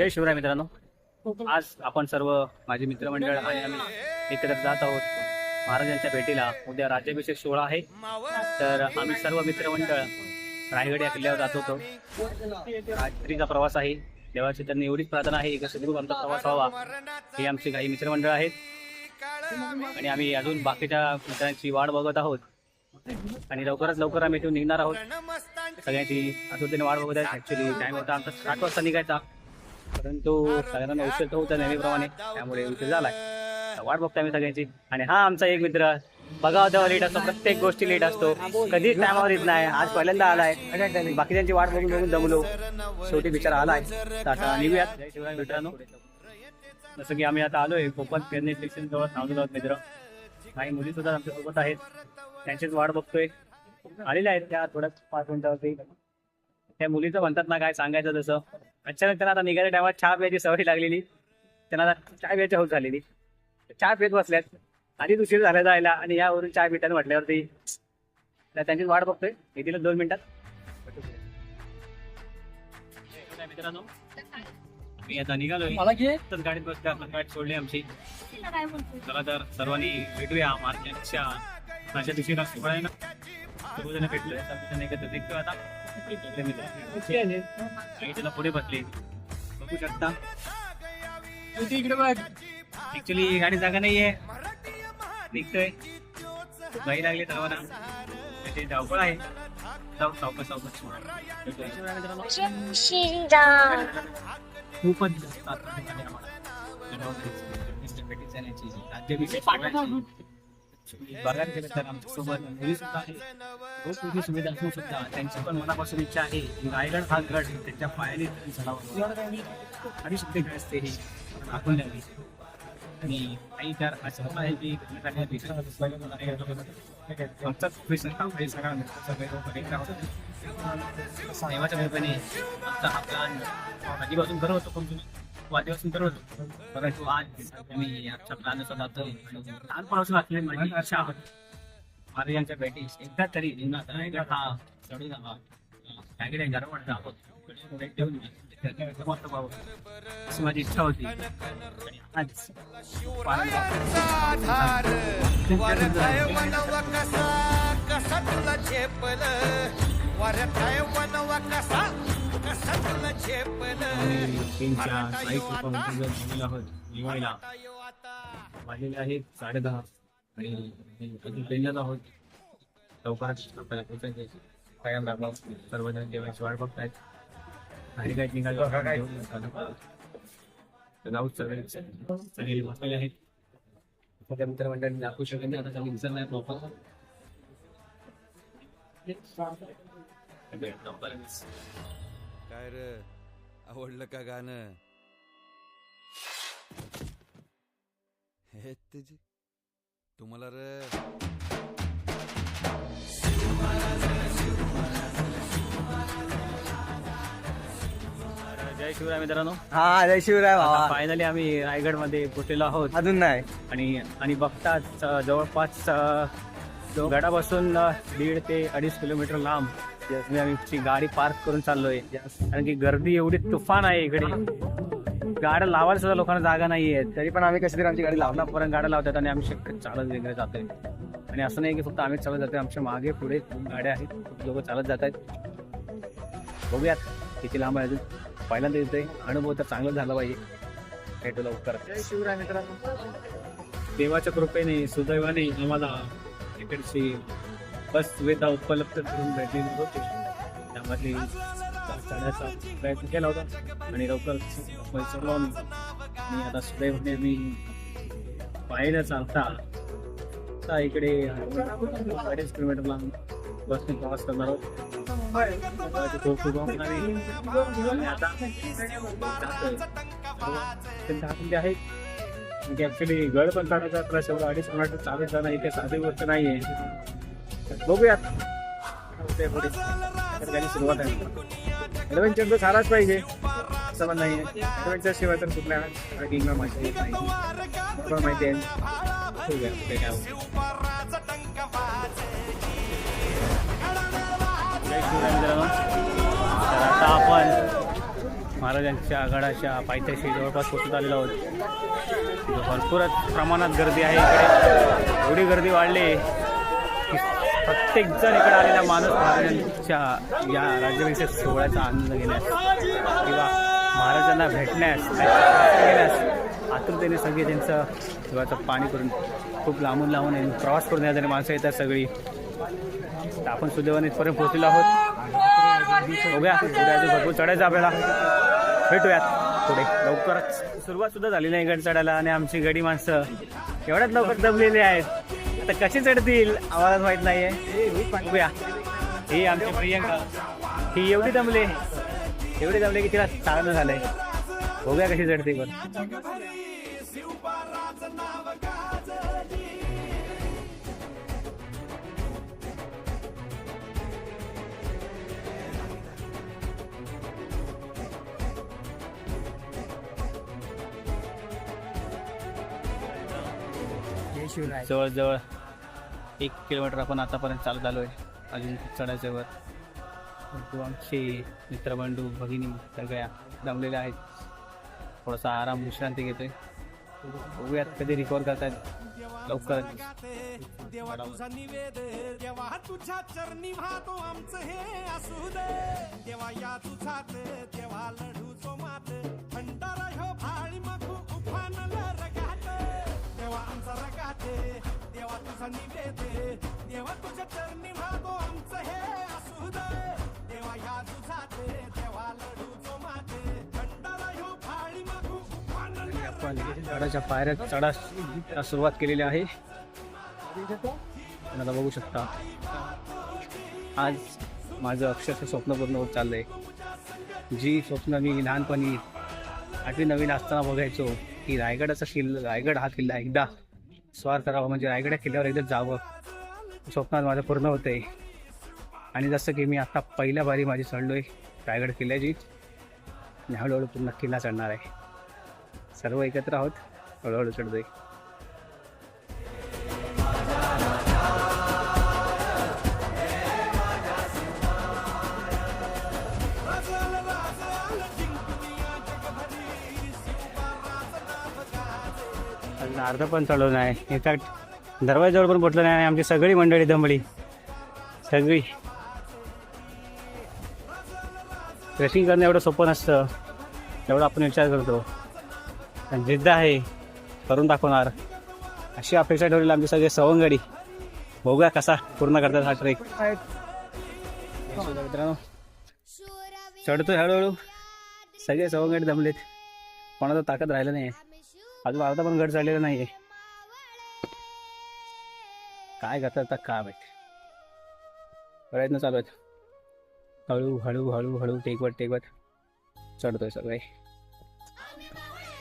जय शिवराय मित्रांनो. आज आपण सर्व माझे मित्रमंडळ आणि आम्ही एकत्र जात आहोत. महाराजांच्या भेटीला. उद्या राज्याभिषेक सोहळा आहे. तर आम्ही सर्व मित्रमंडळ रायगड या किल्ल्यावर जात होतो. रात्रीचा प्रवास आहे. देवाची त्यांनी एवढीच प्रार्थना आहे की सुखरूप आमचा प्रवास व्हावा. हे आमचे काही मित्रमंडळ आहेत. आणि आम्ही अजून बाकीच्या मित्रांची वाट बघत आहोत. आणि लवकरात लवकर आम्ही इथून निघणार आहोत. सगळ्यांची आतुरतेने वाट बघत आहे ऍक्च्युली टाइम होता आमचा आठ वाजता निघायचा. परंतु सगळ्यांना उशीर तर होता नेहमीप्रमाणे. त्यामुळे उशीर झालाय. वाट बघतो आम्ही सगळ्यांची. आणि हा आमचा एक मित्र. बघा तेव्हा लेट असतो प्रत्येक गोष्टी लेट असतो. कधीच टायमावर येत नाही. आज पहिल्यांदा आलाय. बाकीच्यांची वाट बघून बघून दमलो. शेवटी बिचारा आलाय. आता निघूयात. मित्रांनो. जसं की आम्ही आता आलोय कोकण पेरणी स्टेशन जवळ थांबलेलो आहोत मित्र. काही मुली सुद्धा आमच्यासोबत आहेत. त्यांचीच वाट बघतोय. आलेल्या आहेत त्या थोड्याच पाच मिनिटावरती. त्या मुलीचं म्हणतात ना काय सांगायचं तसं. अचानक त्यांना आता निघायच्या टायमात चहा प्यायची सवय लागलेली. त्यांना आता चहा प्यायची हौस झालेली. चहा पित बसल्यात. आधीच उशीर झाला जायला आणि यावरून चहा पिताना म्हटल्यावरती त्यांचीच वाट बघतोय. येतील दोन मिनिटात. मित्रांनो मी आता निघालोय. मला घे. तर गाडीत बसल्या गाडी सोडली आमची. चला तर सर्वांनी भेटूया मार्केटच्या. माझ्या दिवशी भेटलोय. एकत्र निघतोय आता. भेटले त्याला पुढे बसले बघू शकता तू इकडे बघ ऍक्च्युली गाडी जागा नाहीये. निघतोय. गाई लागली सर्वांना ते धावपळ आहे. जाऊ सावकाश सावकाश खूपच जास्त बघायला गेलं तर आमच्यासोबत मुली सुद्धा आहे. खूप मोठी सुविधा असून सुद्धा त्यांची पण मनापासून इच्छा आहे. रायगड हा गड त्यांच्या पायाने झाला आणि शुद्ध काय असते हे? दाखवून द्यावी आणि काही तर असं आहे. की आमचाच प्रश्न हा आहे. सगळा सगळे लोक एकत्र होतो. देवाच्या कृपेने आमचा हा प्लॅन आधीपासून बरं होतो. पण तुम्ही आधीपासून होतो परंतु आज मी आमच्या प्लॅननुसार जातो. लहानपणापासून असलेली माझी म्हणजे इच्छा होती. महाराजांच्या भेटी. एकदा तरी जीवनात रायगड हा चढून जावा रायगड गरवण जावं भेट देऊन अशी माझी इच्छा होती. आज कसा? तुला झेपल? वरथाय वनव कसा? तुला झेपल तीनच्या साई कृपा जमलेलो आहोत दिवाळीला वाजलेले आहेत साडे दहा आणि अजून पेंडत आहोत. लवकरच आपल्याला पोचायचे कायम लागला सर्वजण जेवायची वाट बघतायत. आणि काही निघालो जाऊ सगळे सगळे बसलेले आहेत. सगळ्या मित्रमंडळांनी दाखवू शकत नाही आता सगळी दिसत नाही प्रॉपर काय र? आवडलं का गाणं? हे तुझी तुम्हाला र. जय शिवराय मित्रांनो. हा जय शिवराय भावा. फायनली आम्ही रायगडमध्ये पोचलेलो आहोत. अजून नाही. आणि आणि बघताच अ, जवळपास अ, गडापासून दीड ते अडीच किलोमीटर लांब. म्हणजे आम्ही ची गाडी पार्क करून चाललोय. कारण की गर्दी एवढी तुफान आहे इकडे. गाड्या लावायला सुद्धा लोकांना जागा नाहीये. तरी पण आम्ही कशी तरी आमची गाडी पर्यंत गाड्या लावतात आणि आम्ही शक्य चालत वगैरे जातोय. आणि असं नाही की फक्त आम्हीच चालत जातोय आमच्या मागे पुढे खूप गाड्या आहेत. लोक चालत जात आहेत बघूयात किती लांब आहे अजून. पहिल्यांदा येतोय अनुभव तर चांगला झाला पाहिजे. भेटू लवकर शिवराय मित्रांनो. देवाच्या कृपेने सुदैवाने आम्हाला इकडची बस सुविधा उपलब्ध करून भेटली होती त्यामध्ये करण्याचा प्रयत्न केला होता आणि लवकर पैसे मी आणि आता सुदैवाने मी पाहिलं चालता आता इकडे अडीच किलोमीटरला बसने प्रवास करणार आहोत. खूप खूप आता जातोय. अत्यंत आनंदी म्हणजे ऍक्च्युली गड पण काढायचा प्लस एवढं अडीच किलोमीटर चालत जाणं इथे साधी गोष्ट नाही आहे बघूयात. त्याची सुरुवात आहे. ॲडव्हेंचर तर झालाच पाहिजे. असं पण नाही ॲडव्हेंचर शिवाय तर कुठल्या ट्रेकिंगला माहिती येत नाही. तुम्हाला माहिती आहे. बघूया पुढे काय आता आपण महाराजांच्या आघाडाच्या पायथ्याशी जवळपास पोचत आलेलो आहोत. भरपूर भरपूरच प्रमाणात गर्दी आहे इकडे. एवढी गर्दी वाढली की प्रत्येकजण इकडे आलेला माणूस महाराजांच्या या राज्याभिषेक सोहळ्याचा आनंद घेण्यास किंवा महाराजांना भेटण्यास घेण्यास आतुरतेने सगळे त्यांचं जीवाचं पाणी करून खूप लांबून लांबून प्रवास करून येणारी माणसं येतात सगळी. तर आपण सुदैवाने इथपर्यंत पोहोचलेलो आहोत. बघूया. पुढे अजून भरपूर चढायचं आपल्याला. भेटूयात पुढे. लवकरच. सुरुवात सुद्धा झाली नाही गड चढायला आणि आमची गडी माणसं एवढ्यात लवकर दमलेली आहेत. आता कशी चढतील आम्हाला माहीत नाहीये. बघूया. ही आमची प्रियंका. ही एवढी दमले. एवढी दमले की तिला चालणं झालंय. बघूया कशी चढते पण. शिवराय जवळजवळ एक किलोमीटर आपण आतापर्यंत चालत आलो आहे अजून चढायचं वर परंतु आमचे मित्रबंधू भगिनी सगळ्या दमलेल्या आहेत. थोडासा आराम विश्रांती घेतोय. बघूयात कधी रिकवर करतायत लवकरच. देवा तुझा निवेद देवा तुझ्या चरणी वाहतो आमचं हे असू दे. देवा या तुझात देवा लढू तो मात. तुझा निवेद देवा तुझ्या चरणी वाहतो आमचं हे असू दे देवा या तुझात देवा लढू मात ह्यो आपण चढाच्या पायऱ्या चढा सुरुवात केलेली आहे. आता बघू शकता. आज माझं अक्षरशः स्वप्न पूर्ण होत चाललंय. जी स्वप्न मी लहानपणी आठवी नवीन असताना बघायचो की रायगडाचा किल्ला रायगड हा किल्ला एकदा स्वार करावा म्हणजे रायगड किल्ल्यावर एकदा जावं. स्वप्नात माझं पूर्ण होतंय. आणि जसं की मी आता पहिल्या बारी माझी चढलोय रायगड किल्ल्याची. आणि हळूहळू पूर्ण किल्ला चढणार आहे. सर्व एकत्र आहोत हळूहळू चढतोय. आहे अर्ध पण चढलो नाही. इनफॅक्ट दरवाजाजवळ पण पोटलं नाही आणि आमची सगळी मंडळी दमली. सगळी. ट्रेकिंग करणं एवढं सोपं नसतं. एवढं आपण विचार करतो. पण जिद्द आहे. करून दाखवणार. अशी अपेक्षा ठेवलेली आमची सगळे सवंगडी. बघूया कसा पूर्ण करतात हा ट्रेक मित्रांनो चढतो हळूहळू. सगळे सवंगडी दमलेत. कोणाचा ताकद राहिलं नाही अजून अर्धा पण गड नाही आहे काय करतात आता काय प्रयत्न चालू आहेत. हळू हळू हळू हळू टेकवत टेकवत. चढतोय सगळे.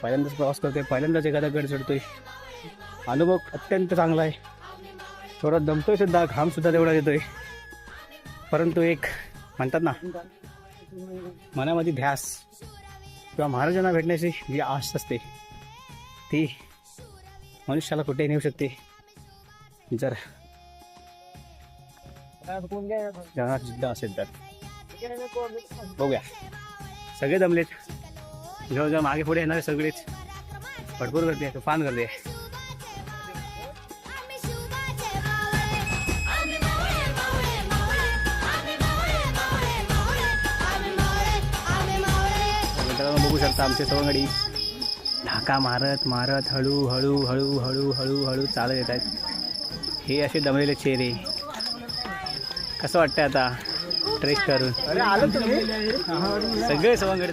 पहिल्यांदाच प्रवास करतोय पहिल्यांदाच एखादा गड चढतोय. अनुभव अत्यंत चांगला आहे. थोडा दमतोय सुद्धा घाम सुद्धा तेवढा येतोय परंतु एक म्हणतात ना मनामध्ये ध्यास किंवा महाराजांना भेटण्याची जी आश असते ती मनुष्याला कुठेही नेऊ शकते. जर. जनात जिद्द असेल तर. बघूया. सगळे जमलेत जवळजवळ मागे पुढे येणारे सगळेच. भरपूर गर्दी आहे तुफान गर्दी आहे. बघू शकता आमचे सवंगडी. ढाका मारत मारत हळू हळू हळू हळू हळू हळू चालत येत आहेत हे असे दमलेले चेहरे. कसं वाटतंय आता? ट्रेक करून. अरे आलो तुम्ही? सगळे सवंगडी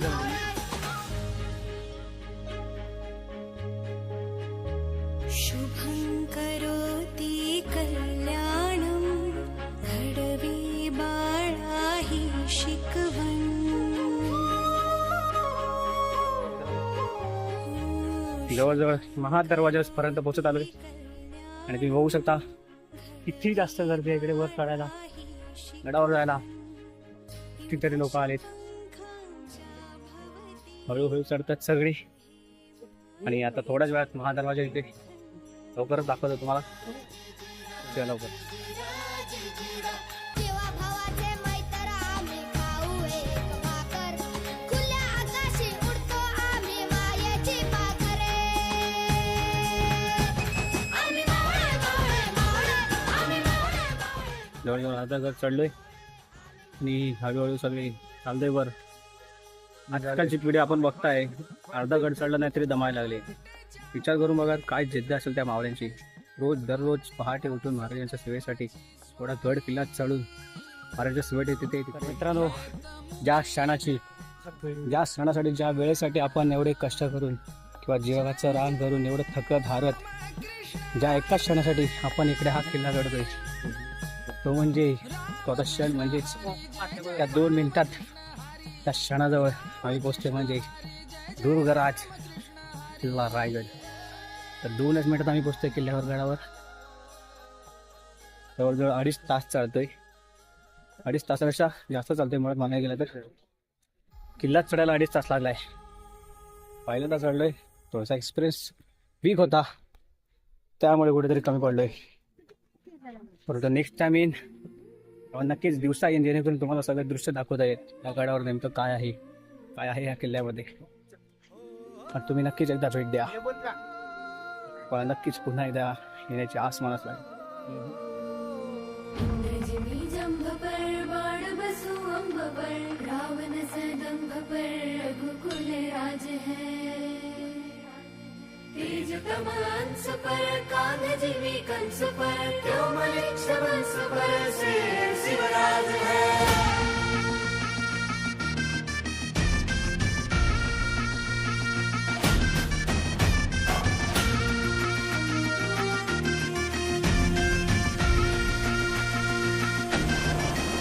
शिकवण जवळजवळ पोहोचत आलोय. आणि तुम्ही बघू शकता किती जास्त गर्दी आहे इकडे वर चढायला गडावर जायला. कितीतरी लोक आलेत. हळूहळू चढतात सगळी. आणि आता थोड्याच वेळात महादरवाजा इथे लवकरच दाखवतो तुम्हाला. लवकर. जवळजवळ अर्धा गड चढलोय. आणि हळूहळू सगळी चालतोय वर. आजकालची पिढी आपण बघताय अर्धा गड चढला नाही तरी दमायला लागले. विचार करून बघा काय जिद्द असेल त्या मावळ्यांची. रोज दररोज पहाटे उठून महाराजांच्या सेवेसाठी थोडा गड किल्ला चढून महाराजांच्या सेवेत येते ते मित्रांनो ज्या क्षणाची ज्या सणासाठी ज्या वेळेसाठी आपण एवढे कष्ट करून किंवा जीवाचं रान करून एवढं थकत हारत ज्या एकाच क्षणासाठी आपण इकडे हा किल्ला गडतोय तो म्हणजे तो आता क्षण म्हणजेच त्या दोन मिनिटात त्या क्षणाजवळ आम्ही पोचते म्हणजे दुर्गराज किल्ला रायगड तर दोनच मिनिटात आम्ही पोचतोय किल्ल्यावर गडावर. जवळजवळ अडीच तास चालतोय. अडीच तासापेक्षा जास्त चालतोय मुळात म्हणायला गेलं तर. किल्ला चढायला अडीच तास लागलाय. पहिल्यांदा चढलोय. थोडासा एक्सपिरियन्स वीक होता. त्यामुळे कुठेतरी कमी पडलोय. परंतु नेक्स्ट टाइम येईन नक्कीच दिवसा येईन जेणेकरून तुम्हाला सगळं दृश्य दाखवता येईल. या गडावर नेमकं काय आहे? काय आहे या किल्ल्यामध्ये? आणि तुम्ही नक्कीच एकदा भेट द्या. पण नक्कीच पुन्हा एकदा येण्याची आस मनात लागेल. से शिवराज है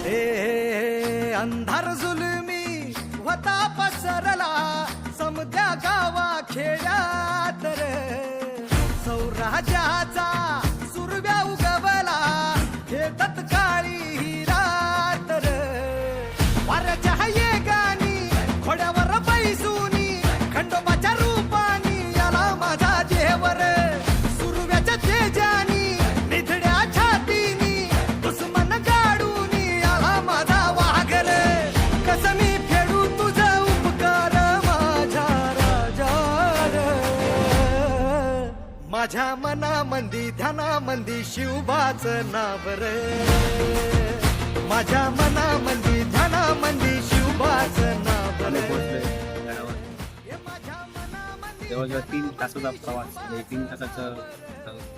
ए अंधार जुलमी होता पसरला समद्या गावा खेड्यात रे. माझ्या मनामंदी ध्यानामंदी शिवबाच नाव रे. माझ्या मनामंदी ध्यानामंदी शिवबाच नाव आम्ही रे. पोहोचलोय गडावर माझ्या मनामंदी जवळजवळ तीन तासाचा प्रवास म्हणजे तीन तासाचं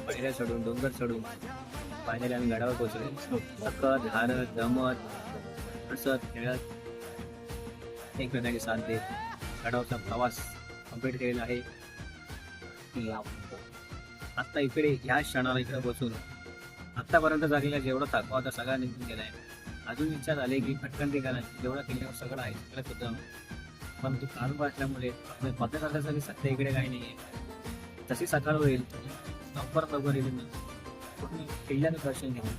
पायऱ्या चढून डोंगर चढून फायनली आम्ही गडावर पोहोचलो. थकत हारत दमत हसत खेळत एकमेकांची साथ देत गडावरचा प्रवास कंप्लीट केलेला आहे. आत्ता इकडे ह्या क्षणाला इकडे बसून. आत्तापर्यंत झालेला जेवढा थकवा होता सगळा निघून गेलाय. अजून इच्छा झाली की पटकन निघाला जेवढा किल्ल्यावर सगळं आहे सगळं सुद्धा पण तू काढून असल्यामुळे पद्धत असल्यासाठी सध्या इकडे काही नाही आहे तशी सकाळ होईल लवकर लवकर येईल ना किल्ल्याचं दर्शन घेऊन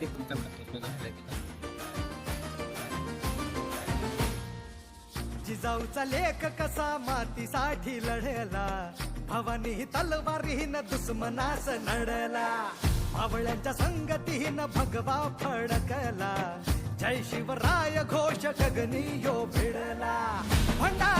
ते तुमच्या प्रत्येक जिजाऊचा लेख कसा मातीसाठी लढला? भवानी तलवारीन दुश्मनास नडला. मावळ्यांच्या संगतीहीन भगवा फडकला. जय शिवराय घोष गगनी यो भिडला. भंडार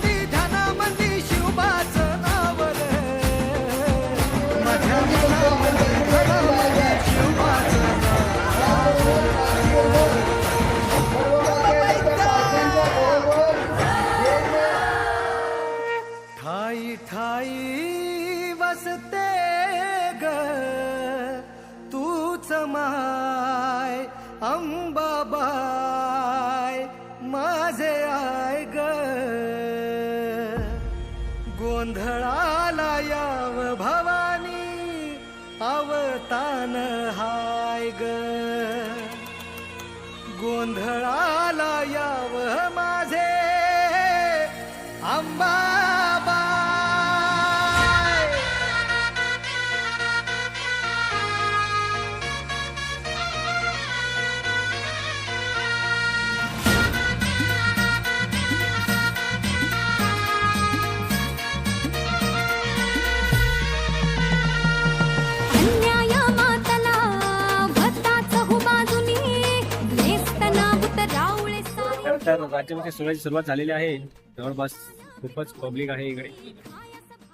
আমায় অম্বাবা तर राज्यामध्ये सोहळ्याची सुरुवात झालेली आहे. जवळपास खूपच पब्लिक आहे इकडे.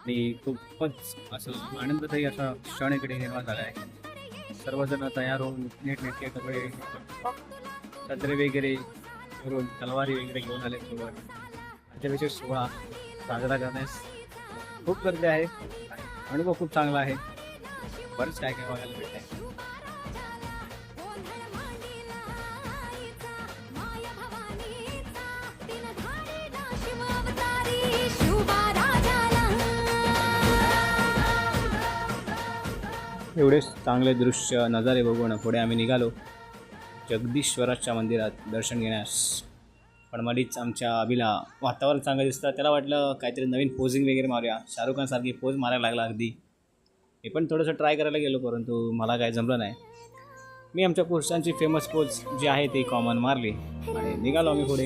आणि खूपच असं आनंददायी असा क्षण इकडे निर्माण झाला आहे. सर्वजण तयार होऊन नेटनेटके कपडे सत्रे वगैरे करून तलवारी वगैरे घेऊन आले सोबत. राज्याभिषेक सोहळा साजरा करण्यास खूप गर्दी आहे. अनुभव खूप चांगला आहे. बरंच काय काय बघायला भेटत एवढेच चांगले दृश्य नजारे बघून पुढे आम्ही निघालो. जगदीश्वराच्या मंदिरात दर्शन घेण्यास. पण मधीच आमच्या अभिला वातावरण चांगलं दिसतं. त्याला वाटलं काहीतरी नवीन पोझिंग वगैरे मारूया. शाहरुख खानसारखी पोज मारायला लागला अगदी. मी पण थोडंसं ट्राय करायला गेलो परंतु मला काय जमलं नाही. मी आमच्या पुरुषांची फेमस पोज जी आहे ती कॉमन मारली. आणि निघालो आम्ही पुढे.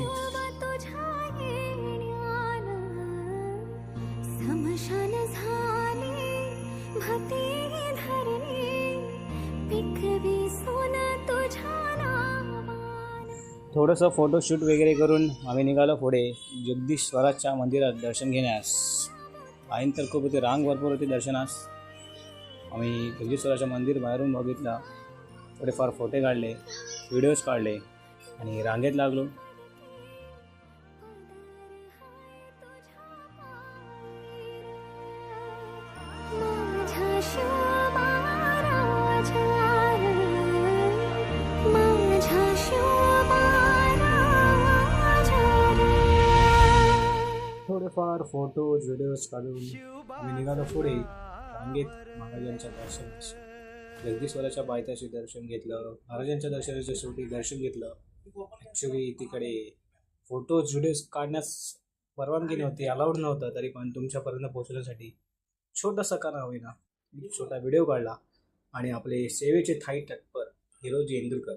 समशान झाले भती पिकवी सोन तुझ्या थोडंसं फोटोशूट वगैरे करून आम्ही निघालो पुढे जगदीश्वराच्या मंदिरात दर्शन घेण्यास. आईन तर खूप होती रांग भरपूर होती दर्शनास. आम्ही जगदीश्वराच्या मंदिर बाहेरून बघितलं. थोडेफार फोटे काढले व्हिडिओज काढले आणि रांगेत लागलो. फोटोज व्हिडिओज काढून आम्ही निघालो पुढे रांगेत महाराजांच्या दर्शनास जगदीश्वराच्या पायथ्याशी दर्शन घेतलं महाराजांच्या दर्शनाच्या शेवटी दर्शन घेतलं. ॲक्च्युली तिकडे फोटोज व्हिडिओज काढण्यास परवानगी नव्हती अलाउड नव्हतं तरी पण तुमच्यापर्यंत पोहोचण्यासाठी छोटासा का होईना. एक छोटा व्हिडिओ काढला आणि आपले सेवेचे थाई तत्पर हिरोजी इंदुरकर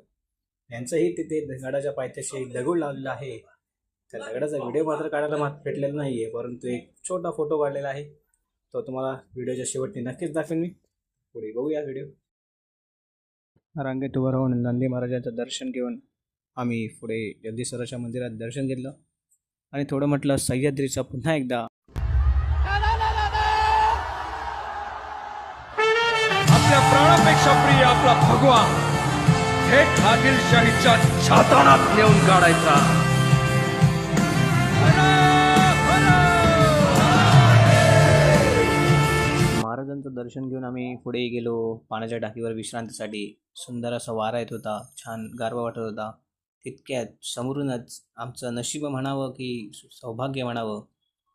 यांचंही तिथे गडाच्या पायथ्याशी एक दगड लावलेला आहे. त्या दगडाचा व्हिडिओ मात्र काढायला मात्र भेटलेला नाही आहे परंतु एक छोटा फोटो काढलेला आहे. तो तुम्हाला व्हिडिओच्या शेवटी नक्कीच दाखवेन मी. पुढे बघूया व्हिडिओ. रांगेत उभं राहून नंदी महाराजांचं दर्शन घेऊन आम्ही पुढे जगदीश्वराच्या मंदिरात दर्शन घेतलं. आणि थोडं म्हटलं सह्याद्रीचा पुन्हा एकदा. आपल्या प्राणापेक्षा प्रिय आपला भगवान थेट आदिलशाहीच्या छातानात नेऊन काढायचा. महाराजांचं दर्शन घेऊन आम्ही पुढे गेलो. पाण्याच्या टाकीवर विश्रांतीसाठी सुंदर असा वारा येत होता. छान गारवा वाटत होता. तितक्यात समोरूनच आमचं नशीब म्हणावं की सौभाग्य म्हणावं.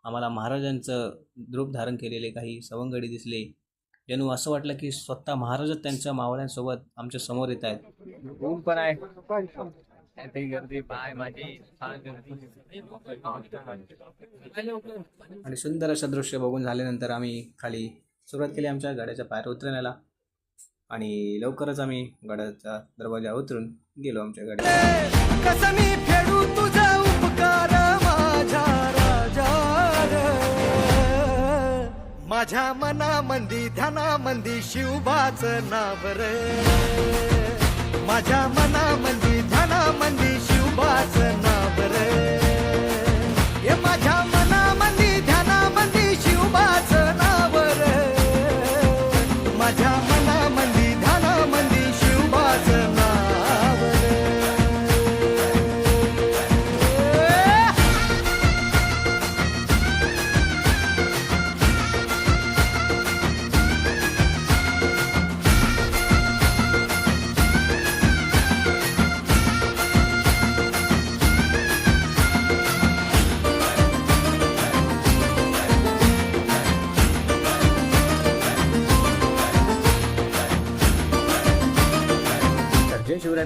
आम्हाला महाराजांचं रूप धारण केलेले काही सवंगडी दिसले. जणू असं वाटलं की स्वतः महाराजच त्यांच्या मावळ्यांसोबत आमच्यासमोर येत आहेत. ऊन पण आहे. ते गर्दी पाय माझी आणि सुंदर असं दृश्य बघून झाल्यानंतर आम्ही खाली सुरुवात केली आमच्या गाड्याच्या पायर उतरण्याला. आणि लवकरच आम्ही गाड्याचा दरवाजा उतरून गेलो आमच्या गाड्या कसं मी तुझा माझ्या माझ्या मनामंदी ध्यानामंदी शिवबाच नाव रे. माझ्या मनामंदी ध्यानामंदी शिवबाच नाव रे.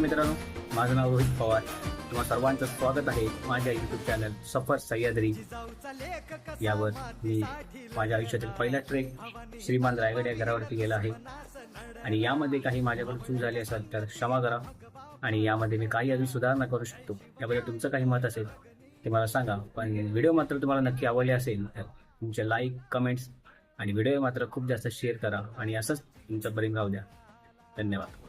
मित्रांनो माझं नाव रोहित पवार. तुम्हा सर्वांचं स्वागत आहे माझ्या यूट्यूब चॅनल सफर सह्याद्री. यावर मी माझ्या आयुष्यातील पहिला ट्रेक श्रीमान रायगड या घरावरती गेला आहे. आणि यामध्ये काही माझ्याकडून चूक झाली असेल तर क्षमा करा. आणि यामध्ये मी काही अजून सुधारणा करू शकतो. याबद्दल तुमचं काही मत असेल ते मला सांगा. पण व्हिडिओ मात्र तुम्हाला नक्की आवडले असेल तर तुमचे लाईक कमेंट्स आणि व्हिडिओ मात्र खूप जास्त शेअर करा. आणि असंच तुमचं तुमच्यापर्यंत राहू द्या. धन्यवाद.